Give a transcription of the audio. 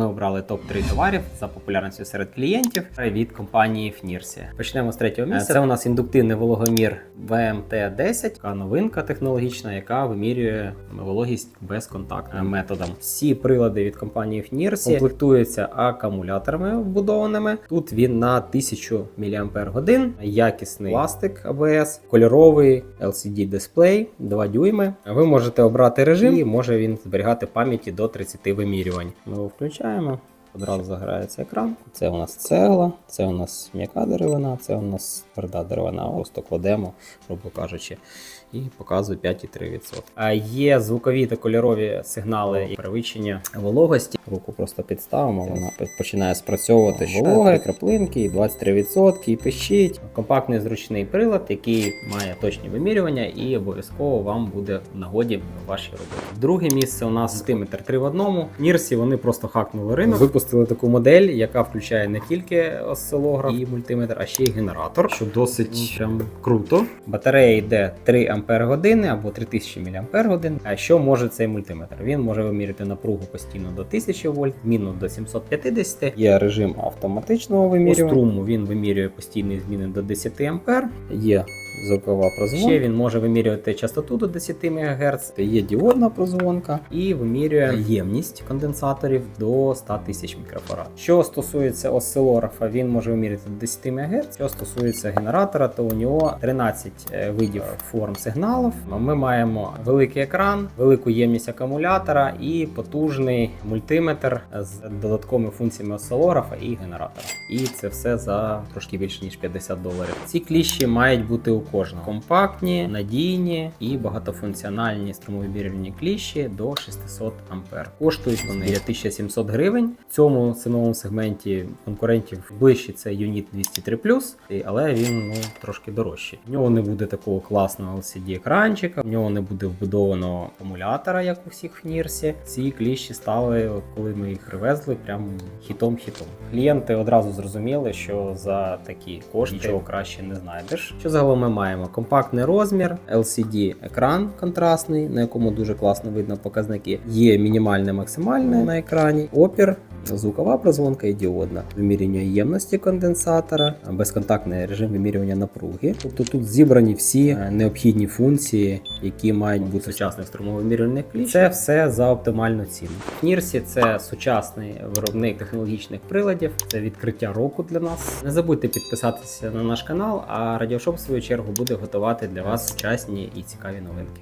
Ми обрали топ-3 товарів за популярністю серед клієнтів від компанії Фнірсі. Почнемо з третього місця. Це у нас індуктивний вологомір VMT-10, така новинка технологічна, яка вимірює вологість безконтактним методом. Всі прилади від компанії Фнірсі комплектуються акумуляторами вбудованими. Тут він на 1000 мАч, якісний пластик ABS, кольоровий LCD дисплей 2 дюйми. Ви можете обрати режим і може він зберігати пам'яті до 30 вимірювань. Ми його включаємо. É, mano. Одразу заграється екран. Це у нас цегла, це у нас м'яка деревина, це у нас тверда деревина. Просто кладемо, грубо кажучи, і показує 5,3%. А є звукові та кольорові сигнали і перевищення вологості. Руку просто підставимо, вона починає спрацьовувати вологи, краплинки, і 23%, і пищить. Компактний зручний прилад, який має точні вимірювання і обов'язково вам буде в нагоді в вашій роботі. Друге місце у нас сантиметр 3 в одному. Нірсі вони просто хакнули ринок. Випустили таку модель, яка включає не тільки осцилограф і мультиметр, а ще й генератор, що досить прям круто. Батарея йде 3 ампер години або 3000 мАч. А що може цей мультиметр? Він може виміряти напругу постійно до 1000 вольт, міну до 750. Є режим автоматичного вимірювання. По струму він вимірює постійні зміни до 10 ампер. Є звукова прозвонка. Ще він може вимірювати частоту до 10 МГц. Є діодна прозвонка і вимірює ємність конденсаторів до 100 тисяч мікрофарад. Що стосується осцилографа, він може виміряти до 10 МГц. Що стосується генератора, то у нього 13 е, видів форм сигналів. Ми маємо великий екран, велику ємність акумулятора і потужний мультиметр з додатковими функціями осцилографа і генератора. І це все за трошки більше ніж 50 доларів. Ці кліщі мають бути у кожного компактні, надійні і багатофункціональні струмовибірювальні кліщі до 600 ампер. Коштують вони 1700 гривень. В цьому ціновому сегменті конкурентів ближче це Unit 203 але він ну трошки дорожчий. В нього не буде такого класного LCD екранчика, в нього не буде вбудованого акумулятора, як у всіх в Нірсі. Ці кліщі стали, коли ми їх привезли, прям хітом-хітом. Клієнти одразу зрозуміли, що за такі кошти нічого краще не знайдеш. Що загалом ми маємо? Компактний розмір, LCD екран контрастний, на якому дуже класно видно показники. Є мінімальне максимальне на екрані, опір. Звукова прозвонка і діодна, вимірювання ємності конденсатора, безконтактний режим вимірювання напруги. Тобто тут зібрані всі е, необхідні функції, які мають бути сучасних струмовимірювальних кліщ. Це все за оптимальну ціну. Нірсі це сучасний виробник технологічних приладів, це відкриття року для нас. Не забудьте підписатися на наш канал, а Радіошоп в свою чергу буде готувати для вас сучасні і цікаві новинки.